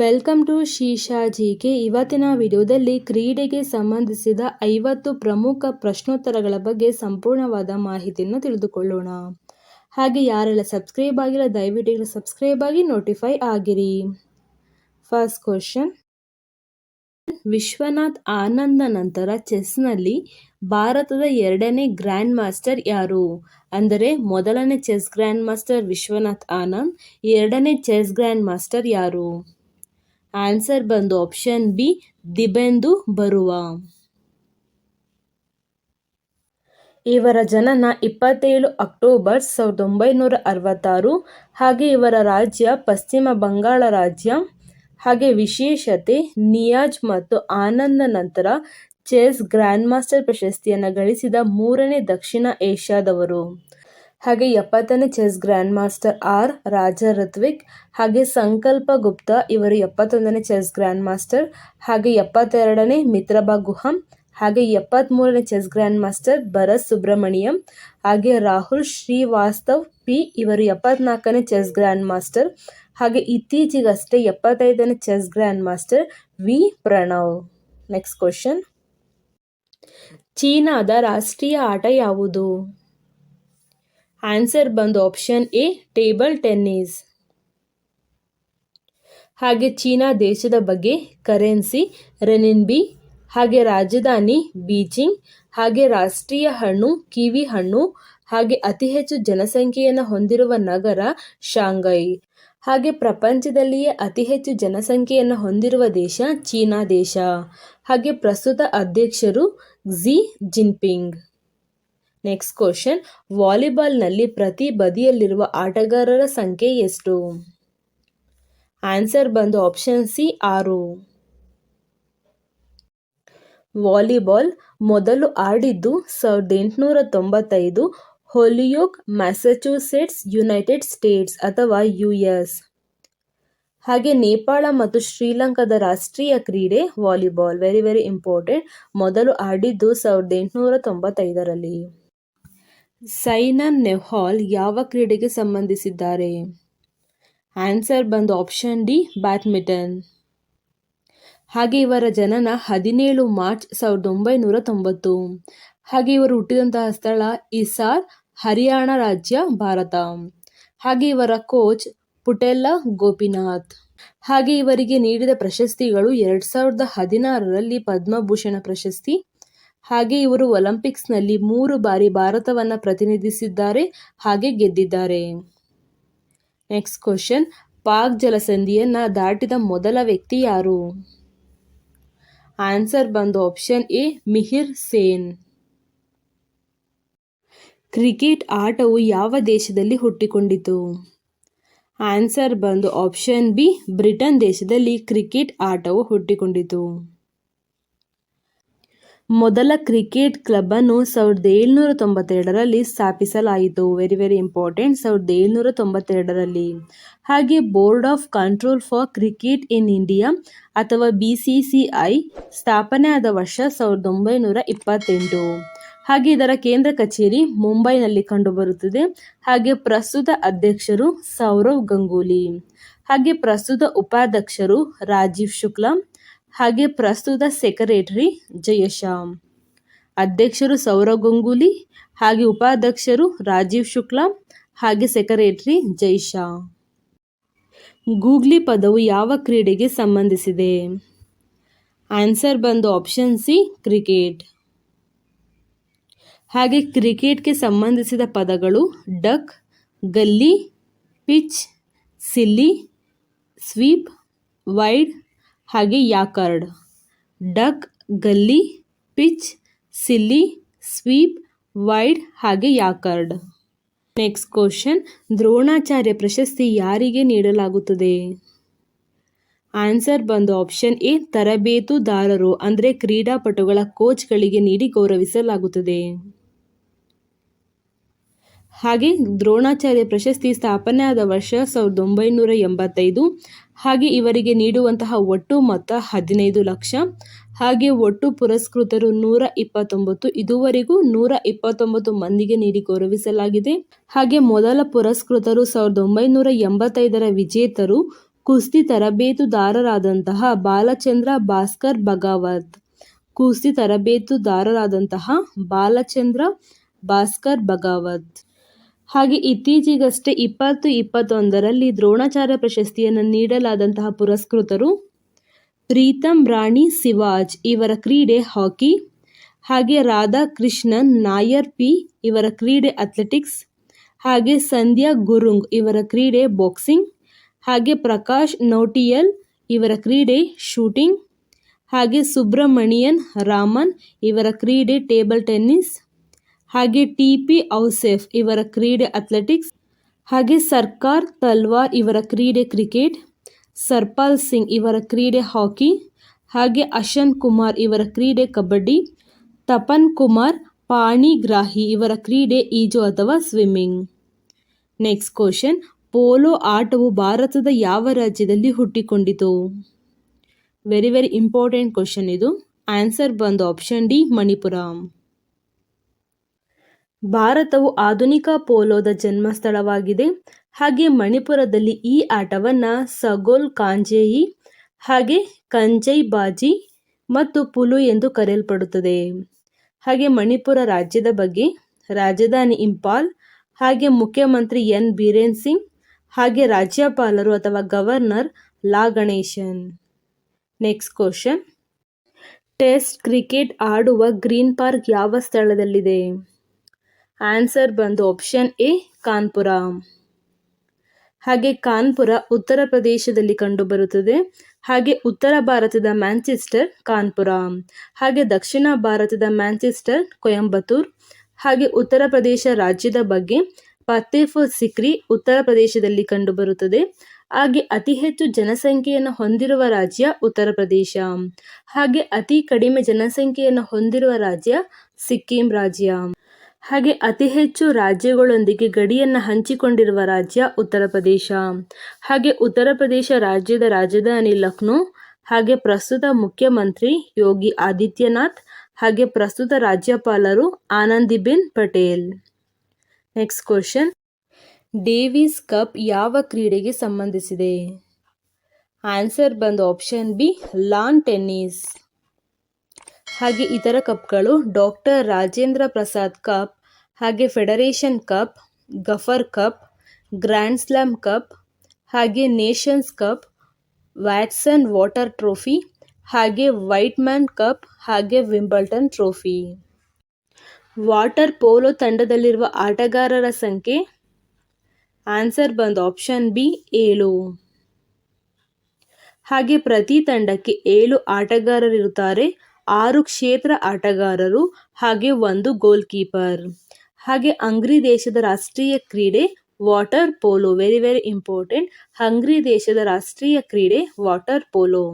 Welcome to ಶೀಶಾ GK. ಇವತ್ತಿನ ವಿಡಿಯೋದಲ್ಲಿ ಕ್ರೀಡೆಗೆ ಸಂಬಂಧಿಸಿದ ಐವತ್ತು ಪ್ರಮುಖ ಪ್ರಶ್ನೋತ್ತರಗಳ ಬಗ್ಗೆ ಸಂಪೂರ್ಣವಾದ ಮಾಹಿತಿಯನ್ನು ತಿಳಿದುಕೊಳ್ಳೋಣ. ಹಾಗೆ ಯಾರೆಲ್ಲ ಸಬ್ಸ್ಕ್ರೈಬ್ ಆಗಿಲ್ಲ, ದಯವಿಟ್ಟು ಸಬ್ಸ್ಕ್ರೈಬ್ ಆಗಿ ನೋಟಿಫೈ ಆಗಿರಿ. First question. ವಿಶ್ವನಾಥ್ ಆನಂದ ನಂತರ ಚೆಸ್ನಲ್ಲಿ ಭಾರತದ ಎರಡನೇ ಗ್ರ್ಯಾಂಡ್ ಮಾಸ್ಟರ್ ಯಾರು? ಅಂದರೆ ಮೊದಲನೇ chess grand master Vishwanath Anand, ಎರಡನೇ ಚೆಸ್ ಗ್ರ್ಯಾಂಡ್ ಮಾಸ್ಟರ್ ಯಾರು? ಆನ್ಸರ್ ಬಂದು ಆಪ್ಷನ್ ಬಿ ದಿಬೆಂದು ಬರುವ. ಇವರ ಜನನ ಇಪ್ಪತ್ತೇಳು ಅಕ್ಟೋಬರ್ ಸಾವಿರದ ಒಂಬೈನೂರ ಅರವತ್ತಾರು ಹಾಗೆ ಇವರ ರಾಜ್ಯ ಪಶ್ಚಿಮ ಬಂಗಾಳ ರಾಜ್ಯ. ಹಾಗೆ ವಿಶೇಷತೆ, ನಿಯಾಜ್ ಮತ್ತು ಆನಂದ ನಂತರ ಚೆಸ್ ಗ್ರ್ಯಾಂಡ್ ಮಾಸ್ಟರ್ ಪ್ರಶಸ್ತಿಯನ್ನು ಗಳಿಸಿದ ಮೂರನೇ ದಕ್ಷಿಣ ಏಷ್ಯಾದವರು. ಹಾಗೆ ಎಪ್ಪತ್ತನೇ chess grand master R Raja Rithvik ಹಾಗೆ ಸಂಕಲ್ಪ ಗುಪ್ತಾ ಇವರು ಎಪ್ಪತ್ತೊಂದನೇ ಚೆಸ್ ಗ್ರ್ಯಾಂಡ್ ಮಾಸ್ಟರ್ ಹಾಗೆ ಎಪ್ಪತ್ತೆರಡನೇ ಮಿತ್ರಬಾ ಗುಹಂ ಹಾಗೆ ಎಪ್ಪತ್ತ್ಮೂರನೇ chess grand master Bharath Subramaniyam ಹಾಗೆ ರಾಹುಲ್ ಶ್ರೀವಾಸ್ತವ್ ಪಿ ಇವರು ಎಪ್ಪತ್ನಾಲ್ಕನೇ ಚೆಸ್ ಗ್ರ್ಯಾಂಡ್ ಮಾಸ್ಟರ್ ಹಾಗೆ ಇತ್ತೀಚೆಗಷ್ಟೇ ಎಪ್ಪತ್ತೈದನೇ chess grand master V Pranav. Next question ಚೀನಾದ ರಾಷ್ಟ್ರೀಯ ಆಟ ಯಾವುದು? ಆನ್ಸರ್ ಬಂದು ಆಪ್ಷನ್ ಎ ಟೇಬಲ್ ಟೆನ್ನಿಸ್ ಹಾಗೆ ಚೀನಾ ದೇಶದ ಬಗ್ಗೆ ಕರೆನ್ಸಿ ರೆನಿನ್ಬಿ ಹಾಗೆ ರಾಜಧಾನಿ ಬೀಜಿಂಗ್, ಹಾಗೆ ರಾಷ್ಟ್ರೀಯ ಹಣ್ಣು, ಕಿವಿ ಹಣ್ಣು, ಹಾಗೆ ಅತಿ ಹೆಚ್ಚು ಜನಸಂಖ್ಯೆಯನ್ನು ಹೊಂದಿರುವ ನಗರ ಶಾಂಘೈ. ಹಾಗೆ ಪ್ರಪಂಚದಲ್ಲಿಯೇ ಅತಿ ಹೆಚ್ಚು ಜನಸಂಖ್ಯೆಯನ್ನು ಹೊಂದಿರುವ ದೇಶ ಚೀನಾ ದೇಶ. ಹಾಗೆ ಪ್ರಸ್ತುತ ಅಧ್ಯಕ್ಷರು ಝಿ ಜಿನ್ಪಿಂಗ್ ನೆಕ್ಸ್ಟ್ ಕ್ವಶನ್ ವಾಲಿಬಾಲ್ನಲ್ಲಿ ಪ್ರತಿ ಬದಿಯಲ್ಲಿರುವ ಆಟಗಾರರ ಸಂಖ್ಯೆ ಎಷ್ಟು? ಆನ್ಸರ್ ಬಂದು ಆಪ್ಷನ್ ಸಿ ಆರು. ವಾಲಿಬಾಲ್ ಮೊದಲು ಆಡಿದ್ದು ಸಾವಿರದ ಎಂಟುನೂರ ತೊಂಬತ್ತೈದು ಹೊಲಿಯೋಕ್ ಮ್ಯಾಸಚೂಸೆಟ್ಸ್ ಯುನೈಟೆಡ್ ಸ್ಟೇಟ್ಸ್ ಅಥವಾ ಯು ಎಸ್ ಹಾಗೆ ನೇಪಾಳ ಮತ್ತು ಶ್ರೀಲಂಕಾದ ರಾಷ್ಟ್ರೀಯ ಕ್ರೀಡೆ ವಾಲಿಬಾಲ್. ವೆರಿ ವೆರಿ ಇಂಪಾರ್ಟೆಂಟ್ ಮೊದಲು ಆಡಿದ್ದು ಸಾವಿರದ ಎಂಟುನೂರ ತೊಂಬತ್ತೈದರಲ್ಲಿ. ಸೈನಾ ನೆಹ್ವಾಲ್ ಯಾವ ಕ್ರೀಡೆಗೆ ಸಂಬಂಧಿಸಿದ್ದಾರೆ? ಆನ್ಸರ್ ಬಂದು ಆಪ್ಷನ್ ಡಿ, ಬ್ಯಾಡ್ಮಿಂಟನ್. ಹಾಗೆ ಇವರ ಜನನ ಹದಿನೇಳು ಮಾರ್ಚ್ ಸಾವಿರದ ಒಂಬೈನೂರ ತೊಂಬತ್ತು. ಹಾಗೆ ಇವರು ಹುಟ್ಟಿದಂತಹ ಸ್ಥಳ ಇಸಾರ್ ಹರಿಯಾಣ ರಾಜ್ಯ, ಭಾರತ. ಹಾಗೆ ಇವರ ಕೋಚ್ ಪುಟೆಲ್ಲ ಗೋಪಿನಾಥ್. ಹಾಗೆ ಇವರಿಗೆ ನೀಡಿದ ಪ್ರಶಸ್ತಿಗಳು ಎರಡು ಸಾವಿರದ ಹದಿನಾರರಲ್ಲಿ ಪದ್ಮಭೂಷಣ ಪ್ರಶಸ್ತಿ ಹಾಗೆ ಇವರು ಒಲಿಂಪಿಕ್ಸ್ನಲ್ಲಿ ಮೂರು ಬಾರಿ ಭಾರತವನ್ನು ಪ್ರತಿನಿಧಿಸಿದ್ದಾರೆ, ಹಾಗೆ ಗೆದ್ದಿದ್ದಾರೆ. ನೆಕ್ಸ್ಟ್ ಕ್ವಶನ್, ಪಾಕ್ ಜಲಸಂಧಿಯನ್ನು ದಾಟಿದ ಮೊದಲ ವ್ಯಕ್ತಿ ಯಾರು? ಆನ್ಸರ್ ಬಂದು option A, Mihir Sen. Cricket ಆಟವು ಯಾವ ದೇಶದಲ್ಲಿ ಹುಟ್ಟಿಕೊಂಡಿತು? ಆನ್ಸರ್ ಬಂದು ಆಪ್ಷನ್ ಬಿ, ಬ್ರಿಟನ್ ದೇಶದಲ್ಲಿ ಕ್ರಿಕೆಟ್ ಆಟವು ಹುಟ್ಟಿಕೊಂಡಿತು. ಮೊದಲ ಕ್ರಿಕೆಟ್ ಕ್ಲಬ್ಬನ್ನು ಸಾವಿರದ ಏಳ್ನೂರ ತೊಂಬತ್ತೆರಡರಲ್ಲಿ ಸ್ಥಾಪಿಸಲಾಯಿತು. ವೆರಿ ವೆರಿ ಇಂಪಾರ್ಟೆಂಟ್ ಸಾವಿರದ ಏಳ್ನೂರ ತೊಂಬತ್ತೆರಡರಲ್ಲಿ. ಹಾಗೆ board of control for cricket in India ಅಥವಾ ಬಿ ಸಿ ಸಿ ಐ ಸ್ಥಾಪನೆ ಆದ ವರ್ಷ ಸಾವಿರದ ಒಂಬೈನೂರ ಇಪ್ಪತ್ತೆಂಟು. ಹಾಗೆ ಇದರ ಕೇಂದ್ರ ಕಚೇರಿ ಮುಂಬೈನಲ್ಲಿ ಕಂಡುಬರುತ್ತದೆ. ಹಾಗೆ ಪ್ರಸ್ತುತ ಅಧ್ಯಕ್ಷರು ಸೌರವ್ ಗಂಗೂಲಿ. ಹಾಗೆ ಪ್ರಸ್ತುತ ಉಪಾಧ್ಯಕ್ಷರು ರಾಜೀವ್ ಶುಕ್ಲಾ. ಹಾಗೆ ಪ್ರಸ್ತುತ ಸೆಕ್ರೆಟರಿ ಜಯಶ್ಯಾಮ್. ಅಧ್ಯಕ್ಷರು ಸೌರವ್ ಗಂಗೂಲಿ ಹಾಗೆ ಉಪಾಧ್ಯಕ್ಷರು ರಾಜೀವ್ ಶುಕ್ಲಾ ಹಾಗೆ ಸೆಕ್ರೆಟರಿ ಜಯಶಾ ಗೂಗ್ಲಿ ಪದವು ಯಾವ ಕ್ರೀಡೆಗೆ ಸಂಬಂಧಿಸಿದೆ? ಆನ್ಸರ್ ಬಂದು ಆಪ್ಷನ್ ಸಿ, ಕ್ರಿಕೆಟ್. ಹಾಗೆ ಕ್ರಿಕೆಟ್ಗೆ ಸಂಬಂಧಿಸಿದ ಪದಗಳು duck, gully, pitch, silly, sweep, wide ಹಾಗೆ ಯಾಕಾರ್ಡ್ duck, gully, pitch, silly, sweep, wide ಹಾಗೆ ಯಾಕರ್ಡ್ ನೆಕ್ಸ್ಟ್ ಕ್ವಶನ್, ದ್ರೋಣಾಚಾರ್ಯ ಪ್ರಶಸ್ತಿ ಯಾರಿಗೆ ನೀಡಲಾಗುತ್ತದೆ? ಆನ್ಸರ್ ಬಂದು ಆಪ್ಷನ್ ಎ, ತರಬೇತುದಾರರು, ಅಂದರೆ ಕ್ರೀಡಾಪಟುಗಳ ಕೋಚ್ಗಳಿಗೆ ನೀಡಿ ಗೌರವಿಸಲಾಗುತ್ತದೆ. ಹಾಗೆ ದ್ರೋಣಾಚಾರ್ಯ ಪ್ರಶಸ್ತಿ ಸ್ಥಾಪನೆಯಾದ ವರ್ಷ ಸಾವಿರದ ಒಂಬೈನೂರ ಎಂಬತ್ತೈದು. ಹಾಗೆ ಇವರಿಗೆ ನೀಡುವಂತಹ ಒಟ್ಟು ಮೊತ್ತ ಹದಿನೈದು ಲಕ್ಷ. ಹಾಗೆ ಒಟ್ಟು ಪುರಸ್ಕೃತರು ನೂರ ಇಪ್ಪತ್ತೊಂಬತ್ತು. ಇದುವರೆಗೂ ನೂರ ಇಪ್ಪತ್ತೊಂಬತ್ತು ಮಂದಿಗೆ ನೀಡಿ ಗೌರವಿಸಲಾಗಿದೆ. ಹಾಗೆ ಮೊದಲ ಪುರಸ್ಕೃತರು ಸಾವಿರದ ಒಂಬೈನೂರ ಎಂಬತ್ತೈದರ ವಿಜೇತರು ಕುಸ್ತಿ ತರಬೇತುದಾರರಾದಂತಹ ಬಾಲಚಂದ್ರ ಭಾಸ್ಕರ್ ಬಗಾವತ್ ಕುಸ್ತಿ ತರಬೇತುದಾರರಾದಂತಹ ಬಾಲಚಂದ್ರ ಭಾಸ್ಕರ್ ಭಗವತ್. ಹಾಗೆ ಇತ್ತೀಚೆಗಷ್ಟೇ ಇಪ್ಪತ್ತು ಇಪ್ಪತ್ತೊಂದರಲ್ಲಿ ದ್ರೋಣಾಚಾರ್ಯ ಪ್ರಶಸ್ತಿಯನ್ನು ನೀಡಲಾದಂತಹ ಪುರಸ್ಕೃತರು ಪ್ರೀತಮ್ ರಾಣಿ ಸಿವಾಜ್ ಇವರ ಕ್ರೀಡೆ ಹಾಕಿ, ಹಾಗೆ ರಾಧಾಕೃಷ್ಣನ್ ನಾಯರ್ ಪಿ ಇವರ ಕ್ರೀಡೆ ಅಥ್ಲೆಟಿಕ್ಸ್, ಹಾಗೆ ಸಂಧ್ಯಾ ಗುರುಂಗ್ ಇವರ ಕ್ರೀಡೆ ಬಾಕ್ಸಿಂಗ್, ಹಾಗೆ ಪ್ರಕಾಶ್ ನೌಟಿಯಲ್ ಇವರ ಕ್ರೀಡೆ ಶೂಟಿಂಗ್, ಹಾಗೆ ಸುಬ್ರಮಣಿಯನ್ ರಾಮನ್ ಇವರ ಕ್ರೀಡೆ ಟೇಬಲ್ ಟೆನ್ನಿಸ್ ಹಾಗೆ ಟಿ ಪಿ ಔಸೆಫ್ ಇವರ ಕ್ರೀಡೆ ಅಥ್ಲೆಟಿಕ್ಸ್, ಹಾಗೆ ಸರ್ಕಾರ್ ತಲ್ವಾರ್ ಇವರ ಕ್ರೀಡೆ ಕ್ರಿಕೆಟ್, ಸರ್ಪಾಲ್ ಸಿಂಗ್ ಇವರ ಕ್ರೀಡೆ ಹಾಕಿ, ಹಾಗೆ ಅಶನ್ ಕುಮಾರ್ ಇವರ ಕ್ರೀಡೆ ಕಬಡ್ಡಿ, ತಪನ್ ಕುಮಾರ್ ಪಾಣಿಗ್ರಾಹಿ ಇವರ ಕ್ರೀಡೆ ಈಜು ಅಥವಾ ಸ್ವಿಮ್ಮಿಂಗ್. ನೆಕ್ಸ್ಟ್ ಕ್ವಶನ್, ಪೋಲೋ ಆಟವು ಭಾರತದ ಯಾವ ರಾಜ್ಯದಲ್ಲಿ ಹುಟ್ಟಿಕೊಂಡಿತು? ವೆರಿ ವೆರಿ ಇಂಪಾರ್ಟೆಂಟ್ ಕ್ವಶನ್ ಇದು. ಆನ್ಸರ್ ಬಂದು ಆಪ್ಷನ್ ಡಿ, ಮಣಿಪುರ. ಭಾರತವು ಆಧುನಿಕ ಪೋಲೋದ ಜನ್ಮಸ್ಥಳವಾಗಿದೆ. ಹಾಗೆ ಮಣಿಪುರದಲ್ಲಿ ಈ ಆಟವನ್ನು ಸಗೋಲ್ ಕಾಂಜೇಯಿ ಹಾಗೆ ಕಂಜೈ ಬಾಜಿ ಮತ್ತು ಪುಲು ಎಂದು ಕರೆಯಲ್ಪಡುತ್ತದೆ. ಹಾಗೆ ಮಣಿಪುರ ರಾಜ್ಯದ ಬಗ್ಗೆ ರಾಜಧಾನಿ ಇಂಪಾಲ್, ಹಾಗೆ ಮುಖ್ಯಮಂತ್ರಿ ಎನ್ ಬೀರೇನ್ ಸಿಂಗ್, ಹಾಗೆ ರಾಜ್ಯಪಾಲರು ಅಥವಾ governor La Ganesan. Next question. Test cricket ಆಡುವ ಗ್ರೀನ್ ಪಾರ್ಕ್ ಯಾವ ಸ್ಥಳದಲ್ಲಿದೆ? ಆನ್ಸರ್ ಬಂದು ಆಪ್ಷನ್ ಎ ಕಾನ್ಪುರ ಹಾಗೆ ಕಾನ್ಪುರ ಉತ್ತರ ಪ್ರದೇಶದಲ್ಲಿ ಕಂಡುಬರುತ್ತದೆ. ಹಾಗೆ ಉತ್ತರ ಭಾರತದ ಮ್ಯಾಂಚೆಸ್ಟರ್ ಕಾನ್ಪುರ ಹಾಗೆ ದಕ್ಷಿಣ ಭಾರತದ ಮ್ಯಾಂಚೆಸ್ಟರ್ ಕೊಯಂಬತ್ತೂರ್ ಹಾಗೆ ಉತ್ತರ ಪ್ರದೇಶ ರಾಜ್ಯದ ಬಗ್ಗೆ ಫತೇಫುರ್ ಸಿಕ್ರಿ ಉತ್ತರ ಪ್ರದೇಶದಲ್ಲಿ ಕಂಡುಬರುತ್ತದೆ. ಹಾಗೆ ಅತಿ ಹೆಚ್ಚು ಜನಸಂಖ್ಯೆಯನ್ನು ಹೊಂದಿರುವ ರಾಜ್ಯ ಉತ್ತರ ಪ್ರದೇಶ. ಹಾಗೆ ಅತಿ ಕಡಿಮೆ ಜನಸಂಖ್ಯೆಯನ್ನು ಹೊಂದಿರುವ ರಾಜ್ಯ ಸಿಕ್ಕಿಂ ರಾಜ್ಯ. ಹಾಗೆ ಅತಿ ಹೆಚ್ಚು ರಾಜ್ಯಗಳೊಂದಿಗೆ ಗಡಿಯನ್ನು ಹಂಚಿಕೊಂಡಿರುವ ರಾಜ್ಯ ಉತ್ತರ ಪ್ರದೇಶ. ಹಾಗೆ ಉತ್ತರ ಪ್ರದೇಶ ರಾಜ್ಯದ ರಾಜಧಾನಿ ಲಕ್ನೋ, ಹಾಗೆ ಪ್ರಸ್ತುತ ಮುಖ್ಯಮಂತ್ರಿ ಯೋಗಿ ಆದಿತ್ಯನಾಥ್, ಹಾಗೆ ಪ್ರಸ್ತುತ ರಾಜ್ಯಪಾಲರು Anandiben Patel. Next question Davis cup ಯಾವ ಕ್ರೀಡೆಗೆ ಸಂಬಂಧಿಸಿದೆ? ಆನ್ಸರ್ ಬಂದು ಆಪ್ಷನ್ ಬಿ ಲಾನ್ ಟೆನ್ನಿಸ್ ಹಾಗೆ ಇತರ ಕಪ್ಗಳು ಡಾಕ್ಟರ್ ರಾಜೇಂದ್ರ ಪ್ರಸಾದ್ ಕಪ್, ಹಾಗೆ ಫೆಡರೇಷನ್ ಕಪ್, ಗಫರ್ ಕಪ್, ಗ್ರ್ಯಾಂಡ್ ಸ್ಲ್ಯಾಮ್ ಕಪ್, ಹಾಗೆ nations cup, Watson water trophy, ಹಾಗೆ ವೈಟ್ ಮ್ಯಾನ್ ಕಪ್, ಹಾಗೆ ವಿಂಬಲ್ಟನ್ ಟ್ರೋಫಿ. ವಾಟರ್ ಪೋಲೋ ತಂಡದಲ್ಲಿರುವ ಆಟಗಾರರ ಸಂಖ್ಯೆ? ಆನ್ಸರ್ ಬಂದು ಆಪ್ಷನ್ ಬಿ, ಏಳು. ಹಾಗೆ ಪ್ರತಿ ತಂಡಕ್ಕೆ ಏಳು ಆಟಗಾರರಿರುತ್ತಾರೆ. ಆರು ಕ್ಷೇತ್ರ ಆಟಗಾರರು ಹಾಗೆ ಒಂದು ಗೋಲ್ ಕೀಪರ್ ಹಾಗೆ ಹಂಗ್ರಿ ದೇಶದ ರಾಷ್ಟ್ರೀಯ ಕ್ರೀಡೆ water polo very very important Hungary ದೇಶದ ರಾಷ್ಟ್ರೀಯ ಕ್ರೀಡೆ ವಾಟರ್ ಪೋಲೋ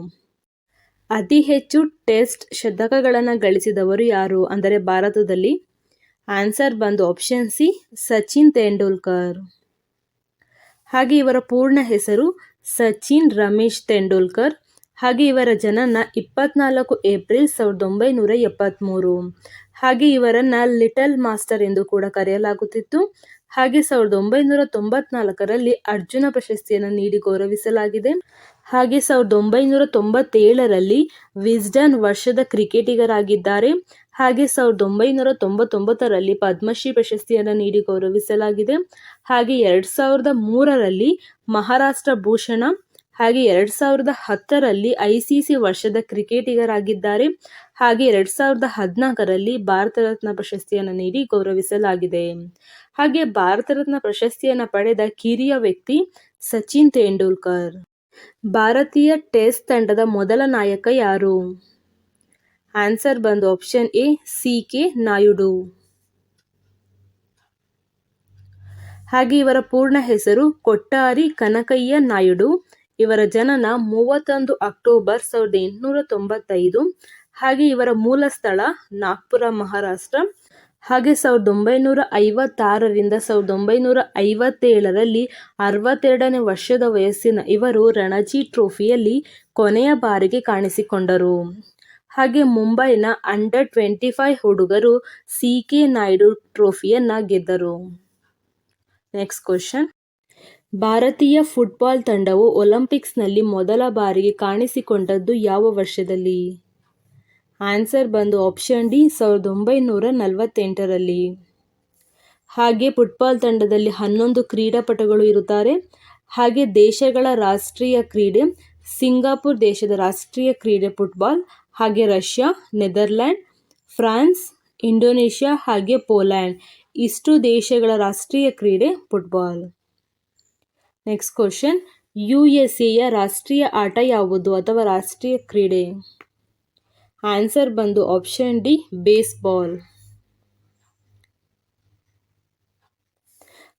ಅತಿ ಹೆಚ್ಚು ಟೆಸ್ಟ್ ಶತಕಗಳನ್ನು ಗಳಿಸಿದವರು ಯಾರು? ಅಂದರೆ ಭಾರತದಲ್ಲಿ ಆನ್ಸರ್ ಬಂದು ಆಪ್ಷನ್ ಸಿ, ಸಚಿನ್ ತೆಂಡೂಲ್ಕರ್. ಹಾಗೆ ಇವರ ಪೂರ್ಣ ಹೆಸರು ಸಚಿನ್ ರಮೇಶ್ ತೆಂಡೂಲ್ಕರ್. ಹಾಗೆ ಇವರ ಜನನ ಇಪ್ಪತ್ನಾಲ್ಕು ಏಪ್ರಿಲ್ ಸಾವಿರದ ಒಂಬೈನೂರ ಎಪ್ಪತ್ತ್ಮೂರು ಹಾಗೆ ಇವರನ್ನು ಲಿಟಲ್ ಮಾಸ್ಟರ್ ಎಂದು ಕೂಡ ಕರೆಯಲಾಗುತ್ತಿತ್ತು. ಹಾಗೆ ಸಾವಿರದ ಒಂಬೈನೂರ ತೊಂಬತ್ನಾಲ್ಕರಲ್ಲಿ ಅರ್ಜುನ ಪ್ರಶಸ್ತಿಯನ್ನು ನೀಡಿ ಗೌರವಿಸಲಾಗಿದೆ. ಹಾಗೆ ಸಾವಿರದ ಒಂಬೈನೂರ ತೊಂಬತ್ತೇಳರಲ್ಲಿ ವಿಸ್ಡನ್ ವರ್ಷದ ಕ್ರಿಕೆಟಿಗರಾಗಿದ್ದಾರೆ. ಹಾಗೆ ಸಾವಿರದ ಒಂಬೈನೂರ ತೊಂಬತ್ತೊಂಬತ್ತರಲ್ಲಿ ಪದ್ಮಶ್ರೀ ಪ್ರಶಸ್ತಿಯನ್ನು ನೀಡಿ ಗೌರವಿಸಲಾಗಿದೆ. ಹಾಗೆ ಎರಡು ಸಾವಿರದ ಮೂರರಲ್ಲಿ ಮಹಾರಾಷ್ಟ್ರ ಭೂಷಣ ಹಾಗೆ ಎರಡು ಸಾವಿರದ ಹತ್ತರಲ್ಲಿ ಐ ಸಿ ಸಿ ವರ್ಷದ ಕ್ರಿಕೆಟಿಗರಾಗಿದ್ದಾರೆ. ಹಾಗೆ ಎರಡು ಸಾವಿರದ ಹದಿನಾಲ್ಕರಲ್ಲಿ ಭಾರತ ರತ್ನ ಪ್ರಶಸ್ತಿಯನ್ನು ನೀಡಿ ಗೌರವಿಸಲಾಗಿದೆ. ಹಾಗೆ ಭಾರತ ರತ್ನ ಪ್ರಶಸ್ತಿಯನ್ನು ಪಡೆದ ಕಿರಿಯ ವ್ಯಕ್ತಿ ಸಚಿನ್ ತೆಂಡೂಲ್ಕರ್. ಭಾರತೀಯ ಟೆಸ್ಟ್ ತಂಡದ ಮೊದಲ ನಾಯಕ ಯಾರು? ಆನ್ಸರ್ ಬಂದು option A, C K Naidu. ಹಾಗೆ ಇವರ ಪೂರ್ಣ ಹೆಸರು ಕೊಟ್ಟಾರಿ ಕನಕಯ್ಯ ನಾಯುಡು. ಇವರ ಜನನ ಮೂವತ್ತೊಂದು ಅಕ್ಟೋಬರ್ ಸಾವಿರದ ಎಂಟುನೂರ ತೊಂಬತ್ತೈದು ಹಾಗೆ ಇವರ ಮೂಲ ಸ್ಥಳ ನಾಗ್ಪುರ, ಮಹಾರಾಷ್ಟ್ರ. ಹಾಗೆ ಸಾವಿರದ ಒಂಬೈನೂರ ಐವತ್ತಾರರಿಂದ ಸಾವಿರದ ಒಂಬೈನೂರ ಐವತ್ತೇಳರಲ್ಲಿ ಅರವತ್ತೆರಡನೇ ವರ್ಷದ ವಯಸ್ಸಿನ ಇವರು ರಣಜಿ ಟ್ರೋಫಿಯಲ್ಲಿ ಕೊನೆಯ ಬಾರಿಗೆ ಕಾಣಿಸಿಕೊಂಡರು. ಹಾಗೆ ಮುಂಬೈನ ಅಂಡರ್ ಟ್ವೆಂಟಿ ಫೈವ್ ಹುಡುಗರು ಸಿ ಕೆ ನಾಯ್ಡು ಟ್ರೋಫಿಯನ್ನು ಗೆದ್ದರು. Next question. ಭಾರತೀಯ ಫುಟ್ಬಾಲ್ ತಂಡವು ಒಲಿಂಪಿಕ್ಸ್ನಲ್ಲಿ ಮೊದಲ ಬಾರಿಗೆ ಕಾಣಿಸಿಕೊಂಡದ್ದು ಯಾವ ವರ್ಷದಲ್ಲಿ? ಆನ್ಸರ್ ಬಂದು ಆಪ್ಷನ್ ಡಿ, ಸಾವಿರದ ಒಂಬೈನೂರ ನಲವತ್ತೆಂಟರಲ್ಲಿ. ಹಾಗೆ ಫುಟ್ಬಾಲ್ ತಂಡದಲ್ಲಿ ಹನ್ನೊಂದು ಕ್ರೀಡಾಪಟುಗಳು ಇರುತ್ತಾರೆ. ಹಾಗೆ ದೇಶಗಳ ರಾಷ್ಟ್ರೀಯ ಕ್ರೀಡೆ, ಸಿಂಗಾಪುರ್ ದೇಶದ ರಾಷ್ಟ್ರೀಯ ಕ್ರೀಡೆ ಫುಟ್ಬಾಲ್, ಹಾಗೆ ರಷ್ಯಾ ನೆದರ್ಲ್ಯಾಂಡ್ ಫ್ರಾನ್ಸ್, ಇಂಡೋನೇಷ್ಯಾ, ಹಾಗೆ ಪೋಲ್ಯಾಂಡ್. ಇಷ್ಟು ದೇಶಗಳ ರಾಷ್ಟ್ರೀಯ ಕ್ರೀಡೆ football. Next question U S ಎಯ ರಾಷ್ಟ್ರೀಯ ಆಟ ಯಾವುದು ಅಥವಾ ರಾಷ್ಟ್ರೀಯ ಕ್ರೀಡೆ? ಆನ್ಸರ್ ಬಂದು ಆಪ್ಷನ್ ಡಿ ಬೇಸ್ಬಾಲ್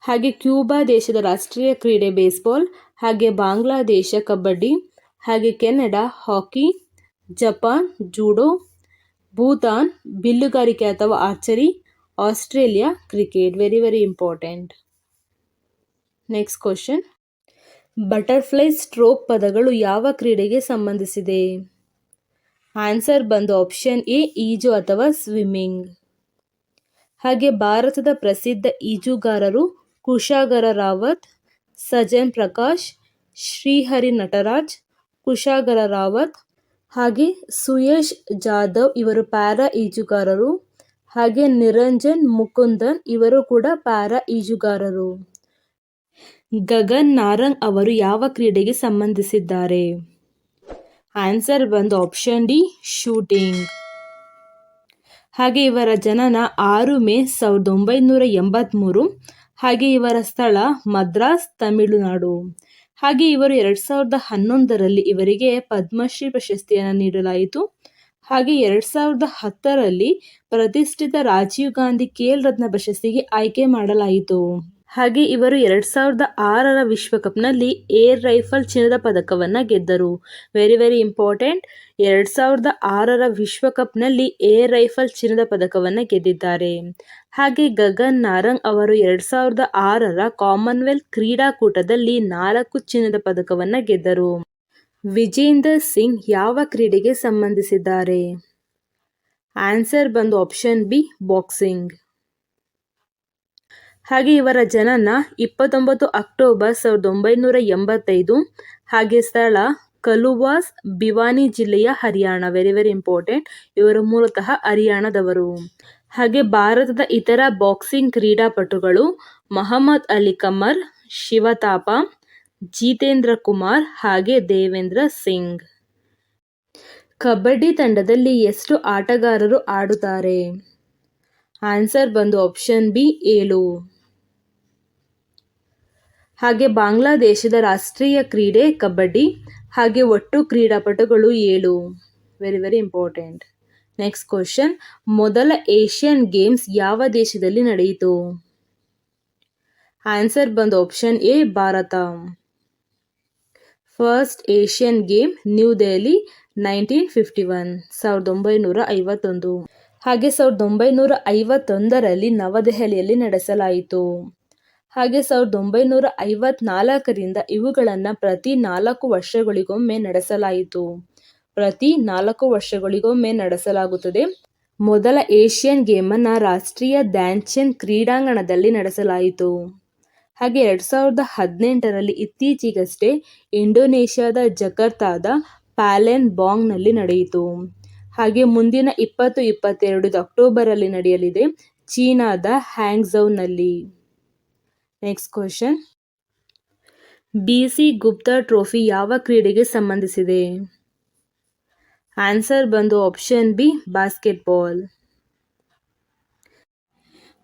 ಹಾಗೆ ಕ್ಯೂಬಾ ದೇಶದ ರಾಷ್ಟ್ರೀಯ ಕ್ರೀಡೆ ಬೇಸ್ಬಾಲ್ ಹಾಗೆ ಬಾಂಗ್ಲಾದೇಶ ಕಬಡ್ಡಿ, ಹಾಗೆ Canada hockey, Japan judo, Bhutan ಬಿಲ್ಲುಗಾರಿಕೆ ಅಥವಾ archery, Australia cricket. Very very important next question butterfly stroke ಪದಗಳು ಯಾವ ಕ್ರೀಡೆಗೆ ಸಂಬಂಧಿಸಿದೆ? ಆನ್ಸರ್ ಬಂದು ಆಪ್ಷನ್ ಎ, ಈಜು ಅಥವಾ ಸ್ವಿಮ್ಮಿಂಗ್. ಹಾಗೆ ಭಾರತದ ಪ್ರಸಿದ್ಧ ಈಜುಗಾರರು ಕುಶಾಗರ ರಾವತ್, ಸಜನ್ ಪ್ರಕಾಶ್, ಶ್ರೀಹರಿ ನಟರಾಜ್, ಕುಶಾಗರ ರಾವತ್, ಹಾಗೆ ಸುಯೇಶ್ ಜಾಧವ್ ಇವರು ಪ್ಯಾರಾ ಈಜುಗಾರರು. ಹಾಗೆ ನಿರಂಜನ್ ಮುಕುಂದನ್ ಇವರು ಕೂಡ ಪ್ಯಾರಾ ಈಜುಗಾರರು. ಗಗನ್ ನಾರಂಗ್ ಅವರು ಯಾವ ಕ್ರೀಡೆಗೆ ಸಂಬಂಧಿಸಿದ್ದಾರೆ? ಆನ್ಸರ್ ಬಂದು ಆಪ್ಷನ್ ಡಿ, ಶೂಟಿಂಗ್. ಹಾಗೆ ಇವರ ಜನನ ಆರು ಮೇ ಸಾವಿರದ ಒಂಬೈನೂರ ಎಂಬತ್ತ್ಮೂರು ಹಾಗೆ ಇವರ ಸ್ಥಳ ಮದ್ರಾಸ್, ತಮಿಳುನಾಡು. ಹಾಗೆ ಇವರು ಎರಡು ಸಾವಿರದ ಹನ್ನೊಂದರಲ್ಲಿ ಇವರಿಗೆ ಪದ್ಮಶ್ರೀ ಪ್ರಶಸ್ತಿಯನ್ನು ನೀಡಲಾಯಿತು. ಹಾಗೆ ಎರಡು ಸಾವಿರದ ಹತ್ತರಲ್ಲಿ ಪ್ರತಿಷ್ಠಿತ ರಾಜೀವ್ ಗಾಂಧಿ ಖೇಲ್ ರತ್ನ ಪ್ರಶಸ್ತಿಗೆ ಆಯ್ಕೆ ಮಾಡಲಾಯಿತು. ಹಾಗೆ ಇವರು ಎರಡು ಸಾವಿರದ ಆರರ ವಿಶ್ವಕಪ್ನಲ್ಲಿ ಏರ್ ರೈಫಲ್ ಚಿನ್ನದ ಪದಕವನ್ನು ಗೆದ್ದರು. ವೆರಿ ವೆರಿ ಇಂಪಾರ್ಟೆಂಟ್ ಎರಡು ಸಾವಿರದ ಆರರ ವಿಶ್ವಕಪ್ನಲ್ಲಿ ಏರ್ ರೈಫಲ್ ಚಿನ್ನದ ಪದಕವನ್ನು ಗೆದ್ದಿದ್ದಾರೆ. ಹಾಗೆ ಗಗನ್ ನಾರಂಗ್ ಅವರು ಎರಡು ಸಾವಿರದ ಆರರ ಕಾಮನ್ವೆಲ್ತ್ ಕ್ರೀಡಾಕೂಟದಲ್ಲಿ ನಾಲ್ಕು ಚಿನ್ನದ ಪದಕವನ್ನು ಗೆದ್ದರು. ವಿಜೇಂದರ್ ಸಿಂಗ್ ಯಾವ ಕ್ರೀಡೆಗೆ ಸಂಬಂಧಿಸಿದ್ದಾರೆ? ಆನ್ಸರ್ ಬಂದು ಆಪ್ಷನ್ ಬಿ ಬಾಕ್ಸಿಂಗ್ ಹಾಗೆ ಇವರ ಜನನ ಇಪ್ಪತ್ತೊಂಬತ್ತು ಅಕ್ಟೋಬರ್ ಸಾವಿರದ ಒಂಬೈನೂರ ಎಂಬತ್ತೈದು. ಹಾಗೆ ಸ್ಥಳ ಕಲುವಾಸ್ ಭಿವಾನಿ ಜಿಲ್ಲೆಯ ಹರಿಯಾಣ. ವೆರಿ ವೆರಿ ಇಂಪಾರ್ಟೆಂಟ್ ಇವರು ಮೂಲತಃ ಹರಿಯಾಣದವರು. ಹಾಗೆ ಭಾರತದ ಇತರ ಬಾಕ್ಸಿಂಗ್ ಕ್ರೀಡಾಪಟುಗಳು ಮಹಮ್ಮದ್ ಅಲಿ ಕಮರ್, ಶಿವತಾಪ, ಜಿತೇಂದ್ರ ಕುಮಾರ್ ಹಾಗೆ ದೇವೇಂದ್ರ ಸಿಂಗ್. ಕಬಡ್ಡಿ ತಂಡದಲ್ಲಿ ಎಷ್ಟು ಆಟಗಾರರು ಆಡುತ್ತಾರೆ? ಆನ್ಸರ್ ಬಂದು ಆಪ್ಷನ್ ಬಿ ಏಳು. ಹಾಗೆ ಬಾಂಗ್ಲಾದೇಶದ ರಾಷ್ಟ್ರೀಯ ಕ್ರೀಡೆ ಕಬಡ್ಡಿ ಹಾಗೆ ಒಟ್ಟು ಕ್ರೀಡಾಪಟುಗಳು ಏಳು. Very very important next question ಮೊದಲ ಏಷ್ಯನ್ ಗೇಮ್ಸ್ ಯಾವ ದೇಶದಲ್ಲಿ ನಡೆಯಿತು? ಆನ್ಸರ್ ಬಂದು option A Bharat. First Asian game new Delhi nineteen fifty one ಸಾವಿರದ ಒಂಬೈನೂರ ಐವತ್ತೊಂದು. ಹಾಗೆ ಸಾವಿರದ ಒಂಬೈನೂರ ಐವತ್ತೊಂದರಲ್ಲಿ ನವದೆಹಲಿಯಲ್ಲಿ ನಡೆಸಲಾಯಿತು. ಹಾಗೆ ಸಾವಿರದ ಒಂಬೈನೂರ ಐವತ್ನಾಲ್ಕರಿಂದ ಇವುಗಳನ್ನು ಪ್ರತಿ ನಾಲ್ಕು ವರ್ಷಗಳಿಗೊಮ್ಮೆ ನಡೆಸಲಾಯಿತು. ಪ್ರತಿ ನಾಲ್ಕು ವರ್ಷಗಳಿಗೊಮ್ಮೆ ನಡೆಸಲಾಗುತ್ತದೆ. ಮೊದಲ ಏಷ್ಯನ್ ಗೇಮನ್ನು ರಾಷ್ಟ್ರೀಯ ಧ್ಯಾನ್ಚನ್ ಕ್ರೀಡಾಂಗಣದಲ್ಲಿ ನಡೆಸಲಾಯಿತು. ಹಾಗೆ ಎರಡು ಸಾವಿರದ ಹದಿನೆಂಟರಲ್ಲಿ ಇತ್ತೀಚೆಗಷ್ಟೇ ಇಂಡೋನೇಷ್ಯಾದ ಜಕರ್ತಾದ ಪ್ಯಾಲೆನ್ ಬಾಂಗ್ನಲ್ಲಿ ನಡೆಯಿತು. ಹಾಗೆ ಮುಂದಿನ ಇಪ್ಪತ್ತು ಇಪ್ಪತ್ತೆರಡು ಅಕ್ಟೋಬರಲ್ಲಿ ನಡೆಯಲಿದೆ ಚೀನಾದ ಹ್ಯಾಂಗ್ಝೌನಲ್ಲಿ. Next question B C Gupta trophy ಯಾವ ಕ್ರೀಡೆಗೆ ಸಂಬಂಧಿಸಿದೆ? ಆನ್ಸರ್ ಬಂದು ಆಪ್ಷನ್ ಬಿ ಬಾಸ್ಕೆಟ್ಬಾಲ್